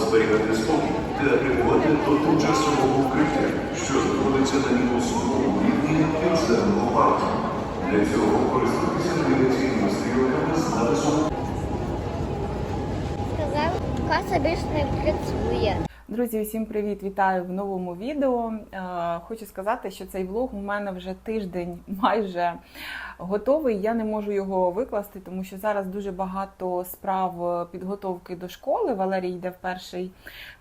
зберігати спокій та прибувати до тимчасового укриття, що знаходиться на мінусовому рівні підземного парку. Для цього користуйтеся навігаційними стрілками з написом Сказав, каса більше не працює. Друзі, всім привіт! Вітаю в новому відео. Е, Хочу сказати, що цей влог у мене вже тиждень майже готовий. Я не можу його викласти, тому що зараз дуже багато справ підготовки до школи. Валерій йде в перший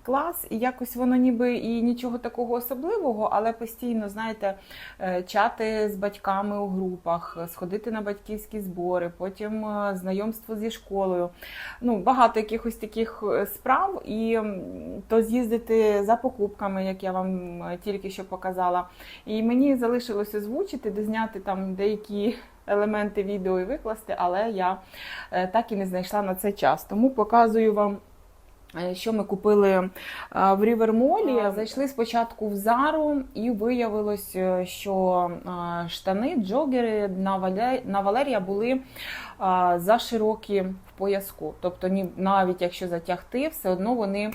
клас, і якось воно ніби і нічого такого особливого, але постійно, знаєте, е, чати з батьками у групах, сходити на батьківські збори, потім е, знайомство зі школою. Ну, багато якихось таких е, справ, і то з'їздити за покупками, як я вам е, тільки що показала. І мені залишилось озвучити, де зняти там деякі елементи відео і викласти, але я е, так і не знайшла на це час. Тому показую вам. е, Що ми купили в Рівермолі? Зайшли спочатку в Зару, і виявилось, що штани, джогери на Валерія були е, заширокі в пояску. Тобто, ні- навіть якщо затягти, все одно вони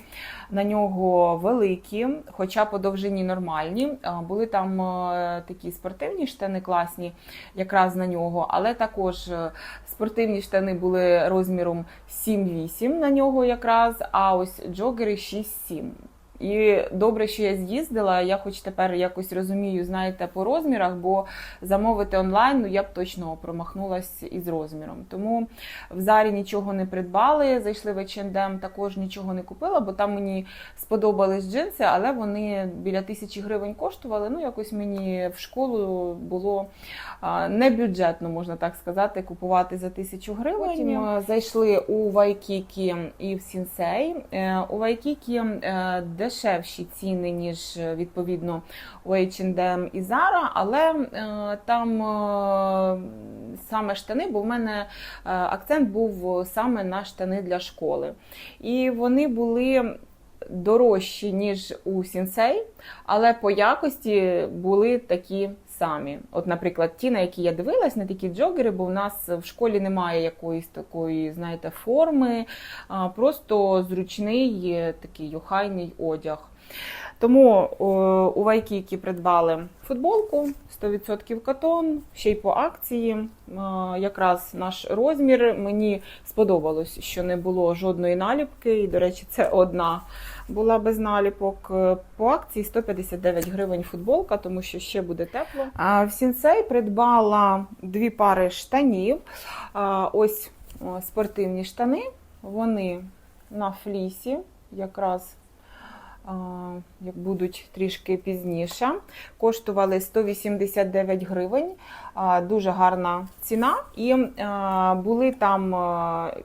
на нього великі, хоча по довжині нормальні. Були там е, такі спортивні штани класні, якраз на нього, але також е, спортивні штани були розміром 7-8 на нього якраз, а ось джогери 6-7. І добре, що я з'їздила. Я хоч тепер якось розумію, знаєте, по розмірах, бо замовити онлайн ну я б точно промахнулась із розміром. Тому в зарі нічого не придбали. Зайшли в H&M, також нічого не купила, бо там мені сподобались джинси, але вони біля тисячі гривень коштували. Ну, якось мені в школу було не бюджетно, можна так сказати, купувати за тисячу гривень. Потім зайшли у Вайкікі і в Сінсей. Е, У Вайкікі е, дешевші ціни, ніж е, відповідно у H&M і Zara, але е, там е, саме штани, бо в мене акцент був саме на штани для школи. І вони були дорожчі, ніж у Сінсей, але по якості були такі самі. От, наприклад, ті, на які я дивилась, не такі джогери, бо в нас в школі немає якоїсь такої, знаєте, форми, а просто зручний е, такий охайний одяг. Тому о, у Вайкікі придбали футболку 100% катон, ще й по акції. Якраз наш розмір. Мені сподобалось, що не було жодної наліпки. І, до речі, це одна була без наліпок. Е, По акції 159 гривень футболка, тому що ще буде тепло. А в Сінсей придбала дві пари штанів. Ось спортивні штани. Вони на флісі, якраз як будуть трішки пізніше. Коштували 189 гривень, дуже гарна ціна. І були там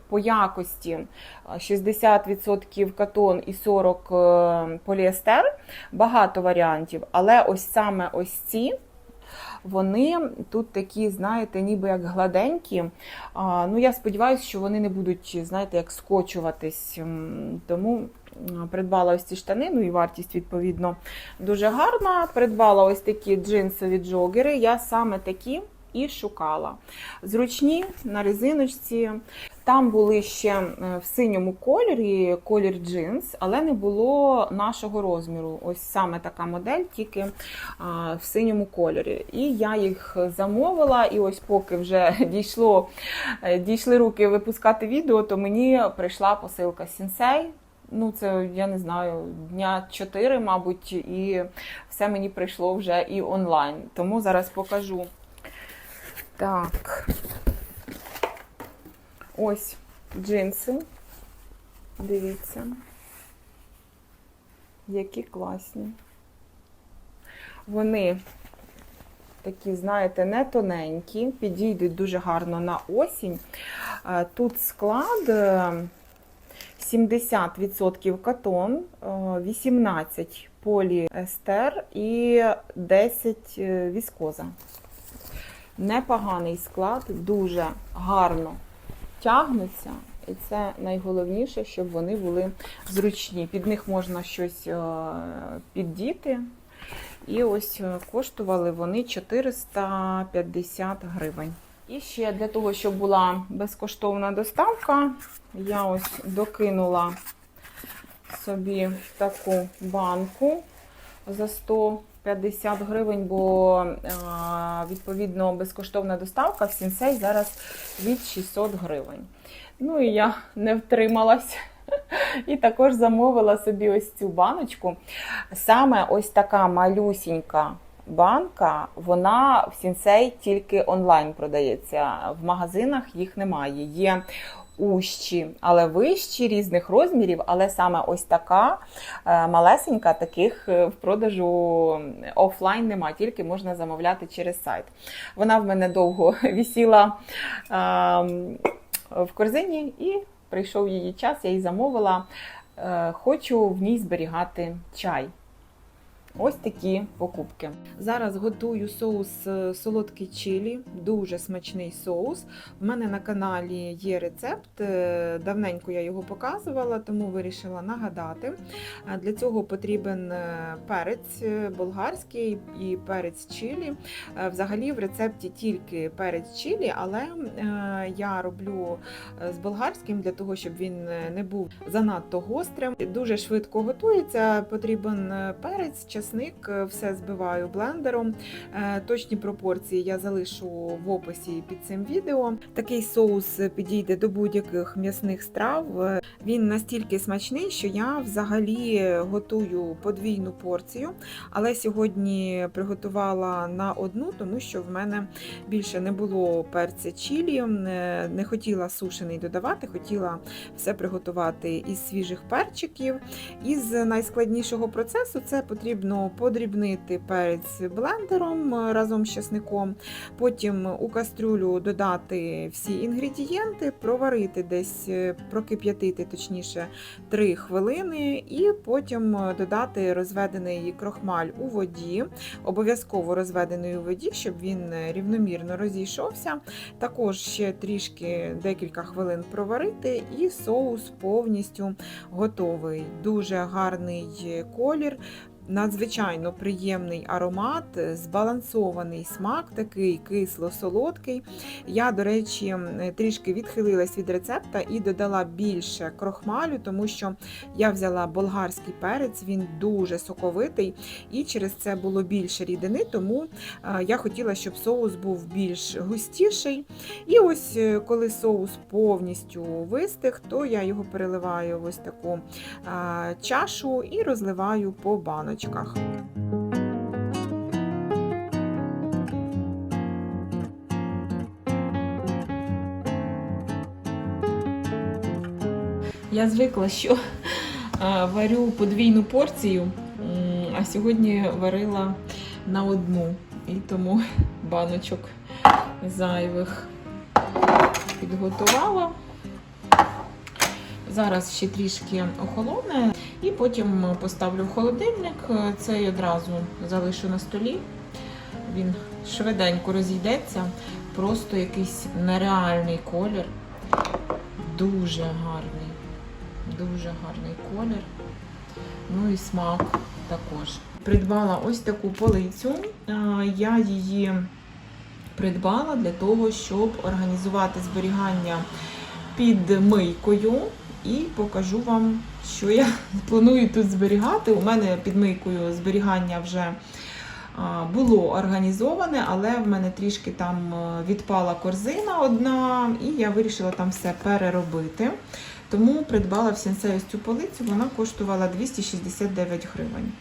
по якості 60% катон і 40% е, поліестер. Багато варіантів, але ось саме ось ці. Вони тут такі, знаєте, ніби як гладенькі. Ну, я сподіваюся, що вони не будуть, знаєте, як скочуватись. Тому придбала ось ці штани, ну і вартість, відповідно, дуже гарна. Придбала ось такі джинсові джогери. Я саме такі і шукала. Зручні на резиночці. Там були ще е, в синьому кольорі колір джинс, але не було нашого розміру. Ось саме така модель, тільки в синьому кольорі. І я їх замовила, і ось поки вже дійшло, е, дійшли руки випускати відео, то мені прийшла посилка Сінсей. Ну, це я не знаю, дня 4, мабуть, і все мені прийшло вже і онлайн. Тому зараз покажу. Так. Ось джинси. Дивіться. Які класні. Вони такі, знаєте, не тоненькі, підійдуть дуже гарно на осінь. Е, Тут склад е, 70% катон, е, 18 поліестер і 10 е, віскоза. Непоганий склад, дуже гарно тягнуться. І це найголовніше, щоб вони були зручні. Під них можна щось е, піддіти. І ось е, коштували вони 450 гривень. І ще для того, щоб була безкоштовна доставка, я ось докинула собі таку банку за 150 гривень, бо відповідно безкоштовна доставка в Сінсей зараз від 600 гривень. Ну і я не втрималась. І також замовила собі ось цю баночку. Саме ось така малюсінька банка, вона в Сінсей тільки онлайн продається. В магазинах їх немає. Є ущі, але вищі різних розмірів, але саме ось така е, малесенька, таких е, в продажу офлайн нема, тільки можна замовляти через сайт. Вона в мене довго висіла ем, в корзині і прийшов її час, я її замовила. Е, Хочу в ній зберігати чай. Ось такі покупки. Зараз готую соус е, солодкий чилі, дуже смачний соус. У мене на каналі є рецепт. е, Давненько я його показувала, тому вирішила нагадати. Е, Для цього потрібен перець болгарський і перець чилі. Взагалі в рецепті тільки перець чилі, але я роблю з болгарським для того, щоб він не був занадто гострим. Дуже швидко готується. Потрібен перець, часник, е, все збиваю блендером. Е, Точні пропорції я залишу в описі під цим відео. Такий соус підійде до будь-яких м'ясних страв. Він настільки смачний, що я взагалі готую подвійну порцію. Але сьогодні приготувала на одну, тому що в мене більше не було перця чілі, е, не хотіла сушений додавати, хотіла все приготувати із свіжих перчиків. Із найскладнішого процесу це потрібно подрібнити перець блендером е, разом з часником, потім у кастрюлю додати всі інгредієнти, проварити десь, е, прокип'ятити точніше 3 хвилини, і потім е, додати розведений крохмаль у воді, обов'язково розведений у воді, щоб він рівномірно розійшовся. Також ще трішки декілька хвилин проварити, і соус повністю готовий. Дуже гарний колір. Надзвичайно приємний аромат, збалансований смак, такий кисло-солодкий. Я, до речі, трішки відхилилась від рецепта і додала більше крохмалю, тому що я взяла болгарський перець, він дуже соковитий, і через це було більше рідини, тому е, я хотіла, щоб соус був більш густіший. І ось е, коли соус повністю вистиг, то я його переливаю в ось таку чашу і розливаю по баночках. Я звикла, що варю подвійну порцію, а сьогодні варила на одну. І тому баночок зайвих підготувала. Зараз ще трішки охолоне, і потім поставлю в холодильник. Цей одразу залишу на столі. Він швиденько розійдеться. Просто якийсь нереальний колір. Дуже гарний. Дуже гарний колір. Ну і смак також. Придбала ось таку полицю. Я її придбала для того, щоб організувати зберігання під мийкою. І покажу вам, що я планую тут зберігати. У мене під мийкою зберігання вже було організоване, але в мене трішки там е, відпала корзина одна, і я вирішила там все переробити. Тому придбала в сенсею цю полицю, вона коштувала 269 гривень.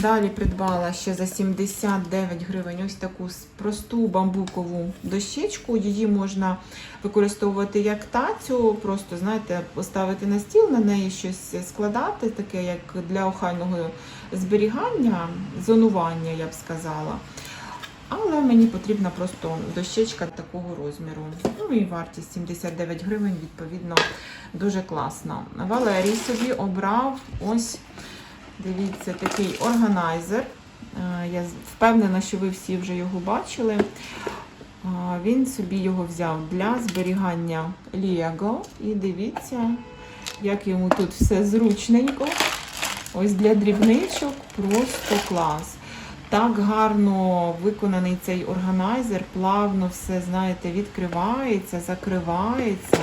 Далі придбала ще за 79 гривень ось таку просту бамбукову дощечку. Її можна використовувати як тацю, просто знаєте, поставити на стіл, на неї щось складати, таке як для охайного зберігання, зонування, я б сказала. Але мені потрібна просто дощечка такого розміру. Ну і вартість 79 гривень, відповідно, дуже класно. Валерій собі обрав ось, дивіться, такий органайзер. Е, Я впевнена, що ви всі вже його бачили. Він собі його взяв для зберігання Лего. І дивіться, як йому тут все зручненько. Ось для дрібничок просто клас. Так гарно виконаний цей органайзер, плавно все, знаєте, відкривається, закривається.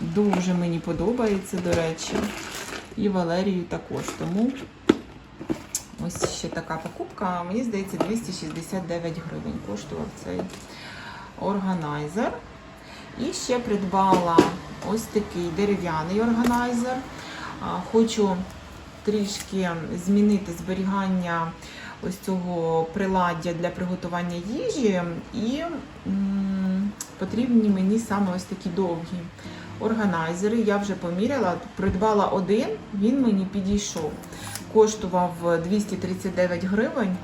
Дуже мені подобається, до речі. І Валерію також. Тому ось ще така покупка. Мені здається, 269 гривень коштував цей органайзер. І ще придбала ось такий дерев'яний органайзер. Хочу трішки змінити зберігання ось цього приладдя для приготування їжі, і потрібні мені саме ось такі довгі органайзери. Я вже поміряла, придбала один, він мені підійшов. Коштував 239 гривень.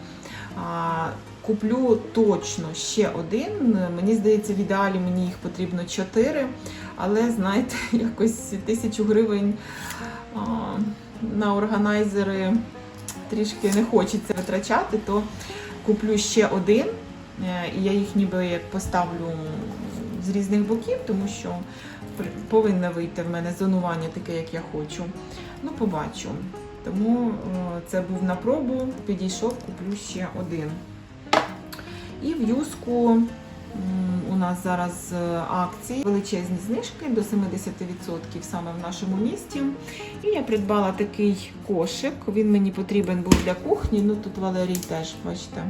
Куплю точно ще один. Мені здається, в ідеалі мені їх потрібно 4, але знаєте, якось тисячу гривень на органайзери трішки не хочеться витрачати, то куплю ще один. Е, І я їх ніби як поставлю з різних боків, тому що повинно вийти в мене зонування таке, як я хочу. Ну, побачу. Тому е, це був на пробу, підійшов, куплю ще один. І в юску у нас зараз е, акції, величезні знижки до 70% саме в нашому місті. І я придбала такий кошик. Він мені потрібен був для кухні. Ну тут Валерій теж, бачите,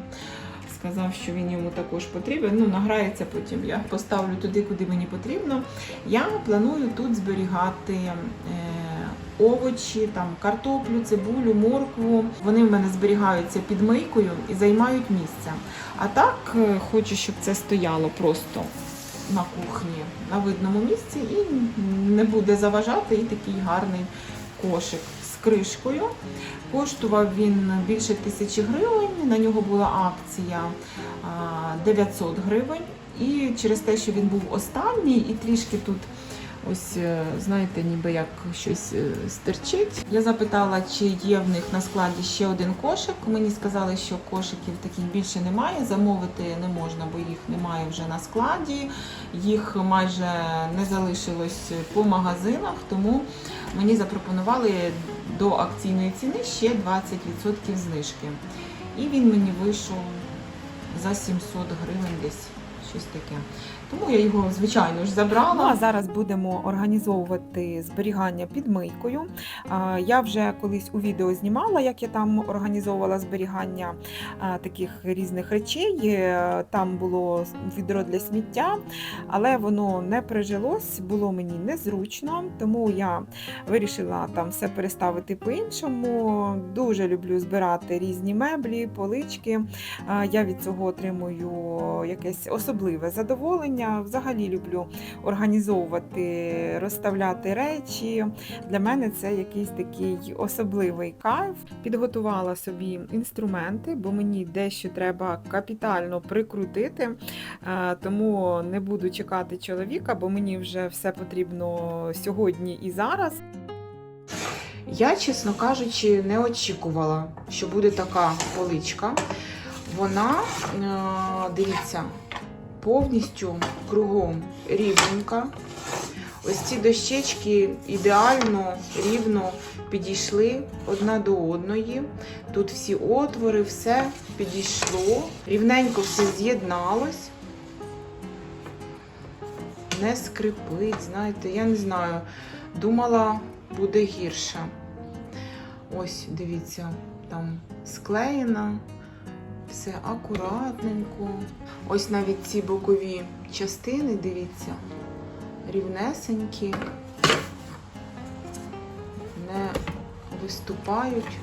сказав, що він йому також потрібен. Ну, награється потім. Я поставлю туди, куди мені потрібно. Я планую тут зберігати. Е, Овочі, там картоплю, цибулю, моркву. Вони в мене зберігаються під мийкою і займають місце. А так е, хочу, щоб це стояло просто на кухні на видному місці і не буде заважати. І такий гарний кошик кришкою. Коштував він більше тисячі гривень. На нього була акція 900 гривень. І через те, що він був останній, і трішки тут. Ось, е, знаєте, ніби як щось е, стерчить. Я запитала, чи є в них на складі ще один кошик. Мені сказали, що кошиків таких більше немає. Замовити не можна, бо їх немає вже на складі. Їх майже не залишилось по магазинах, тому мені запропонували до акційної ціни ще 20% знижки. І він мені вийшов за 700 гривень десь. Щось таке. Тому я його, звичайно ж, забрала. Ну, а зараз будемо організовувати зберігання під мийкою. Я вже колись у відео знімала, як я там організовувала зберігання таких різних речей. Е, Там було відро для сміття, але воно не прижилось, було мені незручно, тому я вирішила там все переставити по-іншому. Дуже люблю збирати різні меблі, полички. Я від цього отримую якесь особливе задоволення. Взагалі люблю організовувати, розставляти речі. Для мене це якийсь такий особливий кайф. Підготувала собі інструменти, бо мені дещо треба капітально прикрутити, Е, тому не буду чекати чоловіка, бо мені вже все потрібно сьогодні і зараз. Я, чесно кажучи, не очікувала, що буде така поличка. Вона, е, дивіться, повністю кругом рівненька. Ось ці дощечки ідеально рівно підійшли одна до одної. Тут всі отвори, все підійшло. Рівненько все з'єдналось. Не скрипить, знаєте, я не знаю. Думала, буде гірше. Ось, дивіться, там склеєно, все акуратненько. Ось навіть ці бокові частини, дивіться, рівнесенькі, не виступають.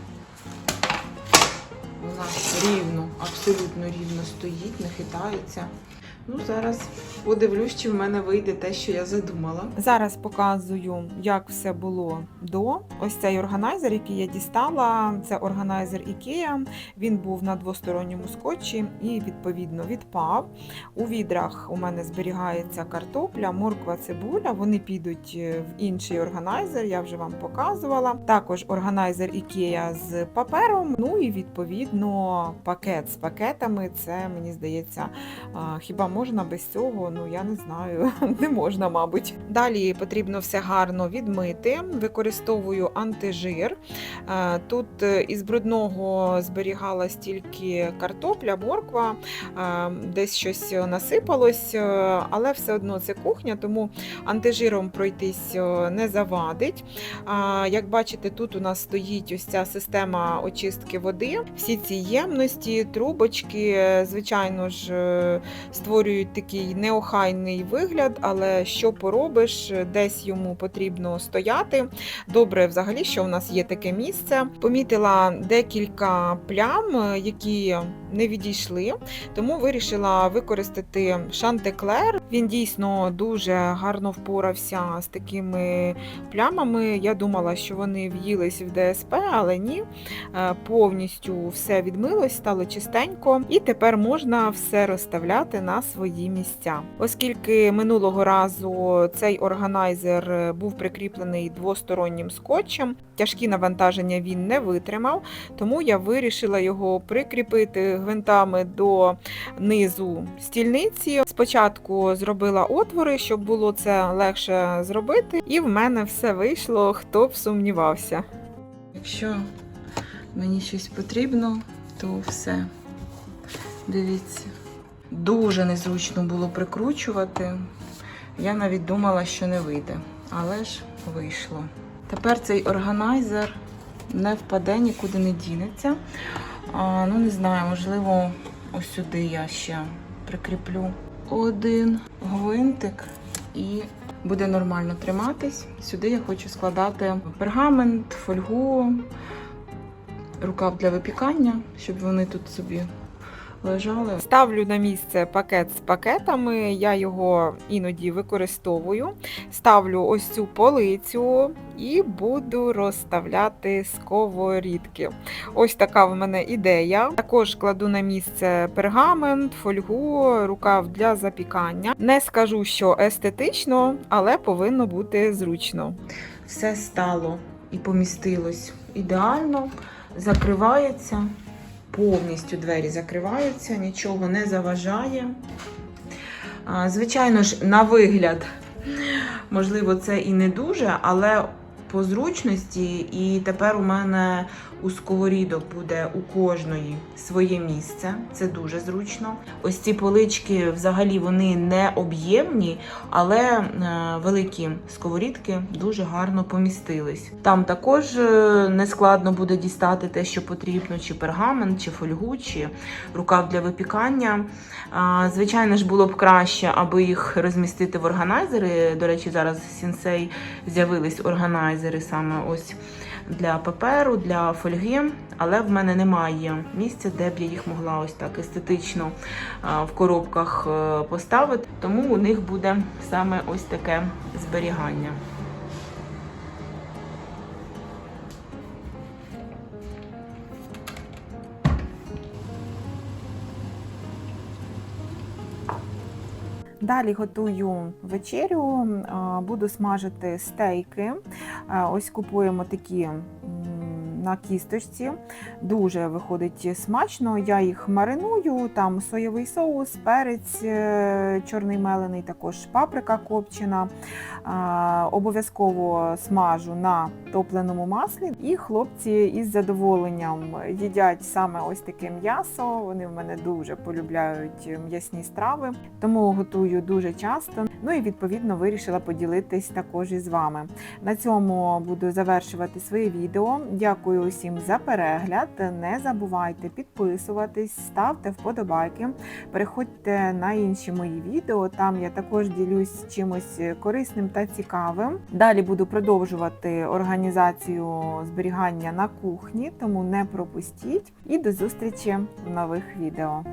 Вона рівно, абсолютно рівно стоїть, не хитається. Ну, зараз подивлюсь, чи в мене вийде те, що я задумала. Зараз показую, як все було до. Ось цей органайзер, який я дістала, це органайзер IKEA. Він був на двосторонньому скотчі і відповідно відпав. У відрах у мене зберігається картопля, морква, цибуля. Вони підуть е, в інший органайзер, я вже вам показувала. Також органайзер IKEA з папером. Ну і відповідно пакет з пакетами. Це мені здається, хіба можна без цього, ну я не знаю, не можна, мабуть. Далі потрібно все гарно відмити. Використовую антижир. Е, Тут е, із брудного зберігалась тільки картопля, морква, е, десь щось насипалось, але все одно це кухня, тому антижиром пройтись не завадить. Як бачите, тут у нас стоїть ось ця система очистки води. Всі ці ємності, трубочки, звичайно ж, е, створюють такий неохайний вигляд, але що поробиш, десь йому потрібно стояти. Добре, взагалі, що у нас є таке місце. Помітила декілька плям, які не відійшли, тому вирішила використати шантеклер. Він дійсно дуже гарно впорався з такими плямами. Я думала, що вони в'їлись в ДСП, але ні. Е, Повністю все відмилось, стало чистенько, і тепер можна все розставляти на свої місця. Оскільки минулого разу цей органайзер був прикріплений двостороннім скотчем, тяжкі навантаження він не витримав, тому я вирішила його прикріпити гвинтами до низу стільниці. Спочатку зробила отвори, щоб було це легше зробити, і в мене все вийшло, хто б сумнівався. Якщо мені щось потрібно, то все. Дивіться. Дуже незручно було прикручувати. Я навіть думала, що не вийде. Але ж вийшло. Тепер цей органайзер не впаде, нікуди не дінеться. А, ну, не знаю, можливо, ось сюди я ще прикріплю один гвинтик і буде нормально триматись. Сюди я хочу складати пергамент, фольгу, рукав для випікання, щоб вони тут собі лежали. Ставлю на місце пакет з пакетами, я його іноді використовую. Ставлю ось цю полицю і буду розставляти сковорідки. Ось така в мене ідея. Також кладу на місце пергамент, фольгу, рукав для запікання. Не скажу, що естетично, але повинно бути зручно. Все стало і помістилось ідеально, закривається. Повністю двері закриваються, нічого не заважає. Звичайно ж, на вигляд, можливо, це і не дуже, але по зручності, і тепер у мене у сковорідок буде у кожної своє місце. Це дуже зручно. Ось ці полички взагалі вони не об'ємні, але е, великі сковорідки дуже гарно помістились. Там також е, не складно буде дістати те, що потрібно, чи пергамент, чи фольгу, чи рукав для випікання. А, Звичайно ж, було б краще, аби їх розмістити в органайзери. До речі, зараз Сінсей з'явились органайзери саме ось для паперу, для фольги, але в мене немає місця, де б я їх могла ось так естетично в коробках е, поставити. Тому у них буде саме ось таке зберігання. Далі готую вечерю, буду смажити стейки. Ось купуємо такі на кісточці. Дуже виходить смачно. Я їх мариную, там соєвий соус, перець е, чорний мелений, також паприка копчена. Обов'язково смажу на топленому маслі. І хлопці із задоволенням їдять саме ось таке м'ясо. Вони в мене дуже полюбляють м'ясні страви, тому готую дуже часто. Ну і відповідно вирішила поділитись також із вами. На цьому буду завершувати своє відео. Дякую усім за перегляд. Не забувайте підписуватись, ставте вподобайки, переходьте на інші мої відео. Там я також ділюсь чимось корисним та цікавим. Далі буду продовжувати організацію зберігання на кухні, тому не пропустіть. І до зустрічі в нових відео.